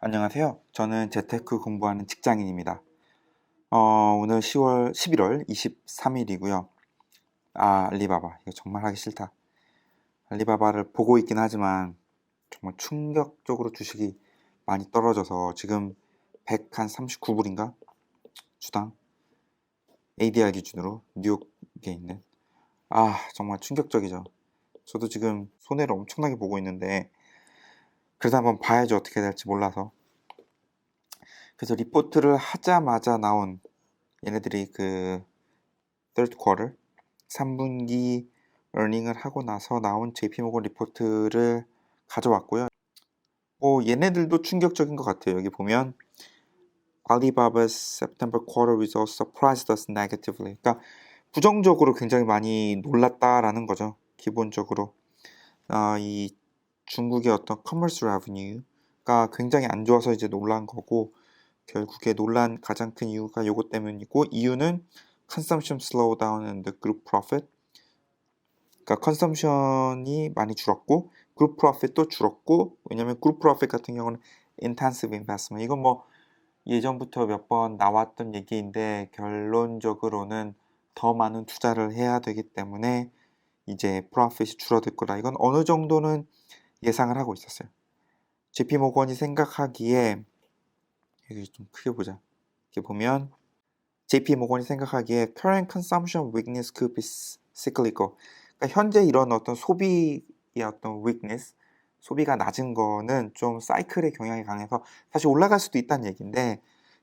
안녕하세요. 저는 재테크 공부하는 직장인입니다. 어, 오늘 10월, 11월 23일이고요. 아, 알리바바. 이거 정말 하기 싫다. 알리바바를 보고 있긴 하지만 정말 충격적으로 주식이 많이 떨어져서 지금 139불인가? 주당. ADR 기준으로 뉴욕에 있는. 아, 정말 충격적이죠. 저도 지금 손해를 엄청나게 보고 있는데 그래서 한번 봐야죠 어떻게 될지 몰라서. 그래서 리포트를 하자마자 나온 얘네들이 그 third quarter 3분기 earning을 하고 나서 나온 JP모건 리포트를 가져왔고요. 뭐 얘네들도 충격적인 것 같아요. 여기 보면 Alibaba's September quarter results surprised us negatively. 그러니까 부정적으로 굉장히 많이 놀랐다라는 거죠. 기본적으로. 아, 이 중국의 어떤 커머스 레브뉴가 굉장히 안 좋아서 이제 놀란 거고 결국에 놀란 가장 큰 이유가 요것 때문이고 이유는 consumption slowdown and group profit. 그러니까 컨섬션이 많이 줄었고 그룹 프로핏도 줄었고 왜냐면 그룹 프로핏 같은 경우는 intensive investment. 이건 뭐 예전부터 몇 번 나왔던 얘기인데 결론적으로는 더 많은 투자를 해야 되기 때문에 이제 프로핏이 줄어들 거다. 이건 어느 정도는 예상을 하고 있었어요. JP 모건이 생각하기에 여기 좀 크게 보자. 이렇게 보면 JP 모건이 생각하기에 current consumption weakness could be cyclical. 그러니까 현재 이런 어떤 소비의 어떤 weakness, 소비가 낮은 거는 좀 사이클의 경향이 강해서 다시 올라갈 수도 있다는 얘기인데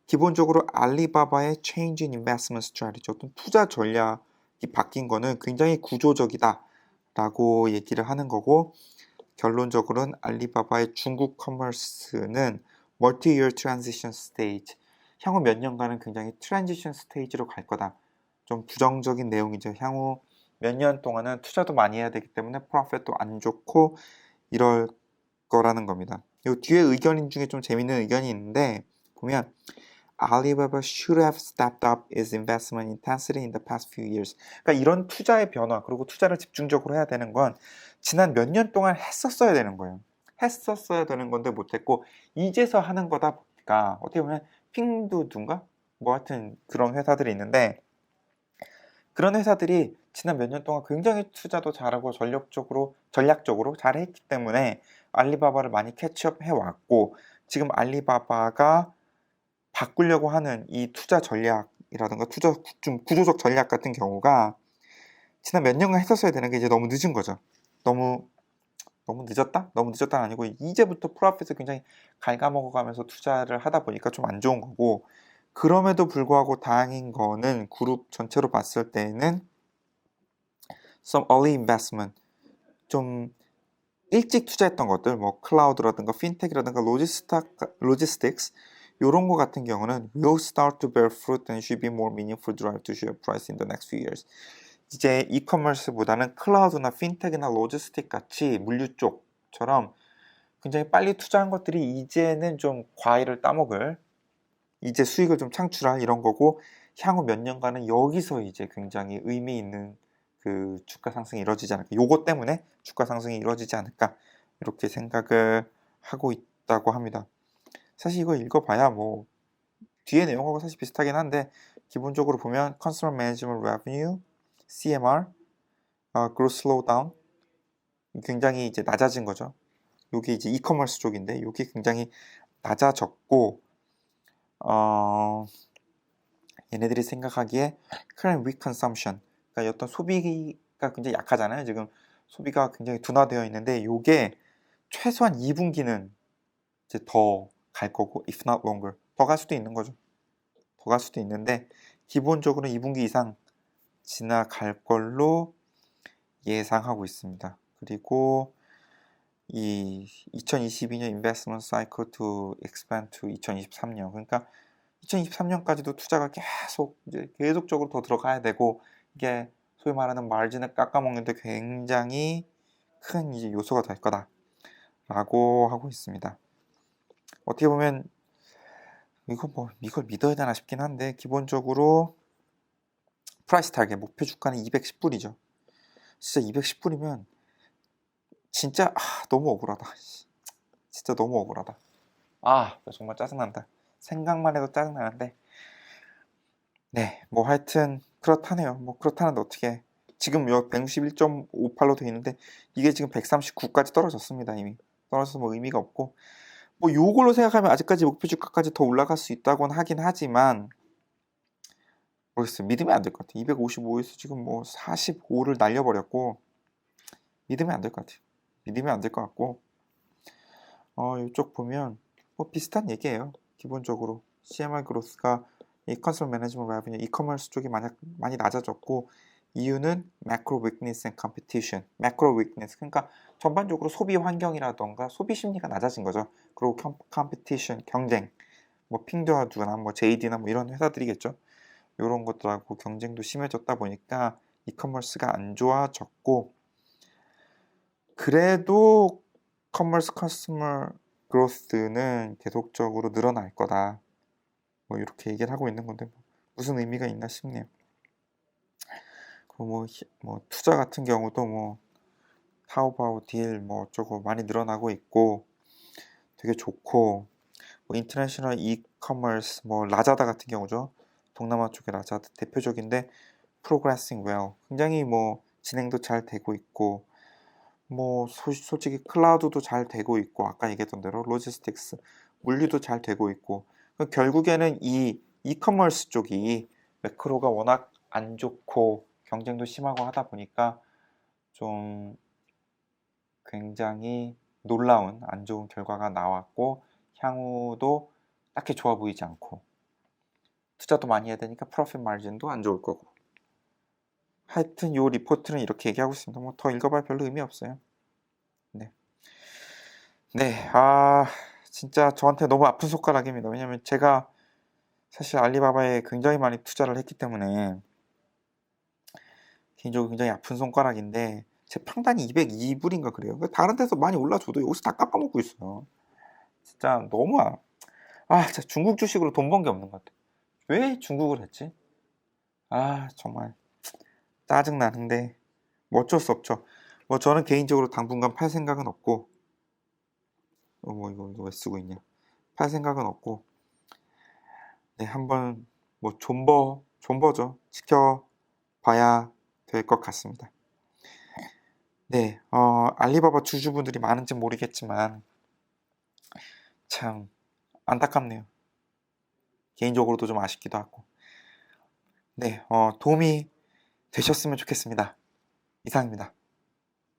기본적으로 알리바바의 change in investment strategy, 어떤 투자 전략이 바뀐 거는 굉장히 구조적이다라고 얘기를 하는 거고 결론적으로는 알리바바의 중국 커머스는 멀티-이어 트랜지션 스테이지 향후 몇 년간은 굉장히 트랜지션 스테이지로 갈 거다. 좀 부정적인 내용이죠. 향후 몇 년 동안은 투자도 많이 해야 되기 때문에 프로핏도 안 좋고 이럴 거라는 겁니다. 이 뒤에 의견 중에 좀 재밌는 의견이 있는데 보면 Alibaba should have stepped up its investment intensity in the past few years. 그러니까 이런 투자의 변화 그리고 투자를 집중적으로 해야 되는 건 지난 몇 년 동안 했었어야 되는 거예요. 했었어야 되는 건데 못했고 이제서 하는 거다 보니까 어떻게 보면 핑두둔가 뭐 하여튼 그런 회사들이 있는데 그런 회사들이 지난 몇 년 동안 굉장히 투자도 잘하고 전략적으로 전략적으로 잘했기 때문에 알리바바를 많이 캐치업 해 왔고 지금 알리바바가 바꾸려고 하는 이 투자 전략이라든가 투자 좀 구조적 전략 같은 경우가 지난 몇 년간 했었어야 되는 게 이제 너무 늦은 거죠. 너무 너무 늦었다? 너무 늦었다는 아니고 이제부터 프로핏을 굉장히 갉아먹어가면서 투자를 하다 보니까 좀 안 좋은 거고 그럼에도 불구하고 다행인 거는 그룹 전체로 봤을 때는 some early investment 좀 일찍 투자했던 것들 뭐 클라우드라든가 핀텍이라든가 로지스타 로지스틱스 이런 거 같은 경우는 will start to bear fruit and should be more meaningful drive to share price in the next few years. 이제 이커머스보다는 클라우드나 핀텍이나 로지스틱 같이 물류 쪽처럼 굉장히 빨리 투자한 것들이 이제는 좀 과일을 따먹을 이제 수익을 좀 창출할 이런 거고 향후 몇 년간은 여기서 이제 굉장히 의미 있는 그 주가 상승이 이루어지지 않을까 요거 때문에 주가 상승이 이루어지지 않을까 이렇게 생각을 하고 있다고 합니다. 사실 이거 읽어봐야 뭐 뒤에 내용하고 사실 비슷하긴 한데 기본적으로 보면 Consumer Management Revenue, CMR, 어, Growth Slowdown 굉장히 이제 낮아진 거죠. 이게 이제 이커머스 쪽인데 이게 굉장히 낮아졌고 어, 얘네들이 생각하기에 current weak consumption 그러니까 어떤 소비가 굉장히 약하잖아요. 지금 소비가 굉장히 둔화되어 있는데 이게 최소한 2분기는 이제 더 갈 거고 if not longer 더 갈 수도 있는 거죠. 더 갈 수도 있는데 기본적으로 2분기 이상 지나갈 걸로 예상하고 있습니다. 그리고 이 2022년 investment cycle to expand to 2023년 그러니까 2023년까지도 투자가 계속 이제 계속적으로 더 들어가야 되고 이게 소위 말하는 마진을 깎아먹는데 굉장히 큰 이제 요소가 될 거다라고 하고 있습니다. 어떻게 보면 이거 뭐 이걸 믿어야 되나 싶긴 한데 기본적으로 프라이스 타겟 목표 주가는 210불이죠. 진짜 210불이면 진짜 아, 너무 억울하다. 진짜 너무 억울하다. 아 정말 짜증난다. 생각만 해도 짜증나는데 네, 뭐 하여튼 그렇다네요. 뭐 그렇다는데 어떻게 지금 여 161.58로 돼 있는데 이게 지금 139까지 떨어졌습니다 이미 떨어져서 뭐 의미가 없고 뭐 요걸로 생각하면 아직까지 목표 주가까지 더 올라갈 수 있다고는 하긴 하지만 모르겠어요. 믿으면 안 될 것 같아요. 255에서 지금 뭐 45를 날려버렸고 믿으면 안 될 것 같아요. 믿으면 안 될 것 같고. 어 이쪽 보면 뭐 비슷한 얘기예요. 기본적으로 CMI 그로스가 이 컨설 매니지먼트 레비뉴 이커머스 쪽이 만약 많이 낮아졌고 이유는 매크로 위크니스 앤 컴피티션 매크로 위크니스 그러니까 전반적으로 소비 환경이라던가 소비 심리가 낮아진 거죠. 그리고 컴피티션 경쟁 뭐 핑드와두나 뭐 JD나 뭐 이런 회사들이겠죠. 이런 것들하고 경쟁도 심해졌다 보니까 이커머스가 안 좋아졌고 그래도 커머스 커스터머 그로스는 계속적으로 늘어날 거다. 뭐 이렇게 얘기를 하고 있는 건데 뭐 무슨 의미가 있나 싶네요. 뭐, 히- 뭐 투자 같은 경우도 뭐 타오바오 딜 뭐 어쩌고 많이 늘어나고 있고 되게 좋고 뭐 인터내셔널 이커머스 뭐 라자다 같은 경우죠. 동남아 쪽의 라자다 대표적인데 프로그레싱 웰 굉장히 뭐 진행도 잘 되고 있고 뭐 소, 솔직히 클라우드도 잘 되고 있고 아까 얘기했던 대로 로지스틱스 물류도 잘 되고 있고 그 결국에는 이 이커머스 쪽이 매크로가 워낙 안 좋고 경쟁도 심하고 하다 보니까 좀 굉장히 놀라운 안 좋은 결과가 나왔고 향후도 딱히 좋아 보이지 않고 투자도 많이 해야 되니까 프로핏 마진도 안 좋을 거고 하여튼 요 리포트는 이렇게 얘기하고 있습니다. 뭐 더 읽어봐야 별로 의미 없어요. 네. 네, 아 진짜 저한테 너무 아픈 손가락입니다. 왜냐면 제가 사실 알리바바에 굉장히 많이 투자를 했기 때문에 개인적으로 굉장히 아픈 손가락인데 제 평단이 202불인가 그래요. 다른 데서 많이 올라줘도 여기서 다 깎아먹고 있어요. 진짜 너무 아, 아 진짜 중국 주식으로 돈 번 게 없는 것 같아. 왜 중국을 했지? 아 정말 짜증 나는데 뭐 어쩔 수 없죠. 뭐 저는 개인적으로 당분간 팔 생각은 없고 어, 뭐 이거 이거 왜 쓰고 있냐? 팔 생각은 없고 네 한번 뭐 존버 존버죠. 지켜봐야 될 것 같습니다. 네, 어, 알리바바 주주분들이 많은지 모르겠지만 참 안타깝네요. 개인적으로도 좀 아쉽기도 하고. 네, 어, 도움이 되셨으면 좋겠습니다. 이상입니다.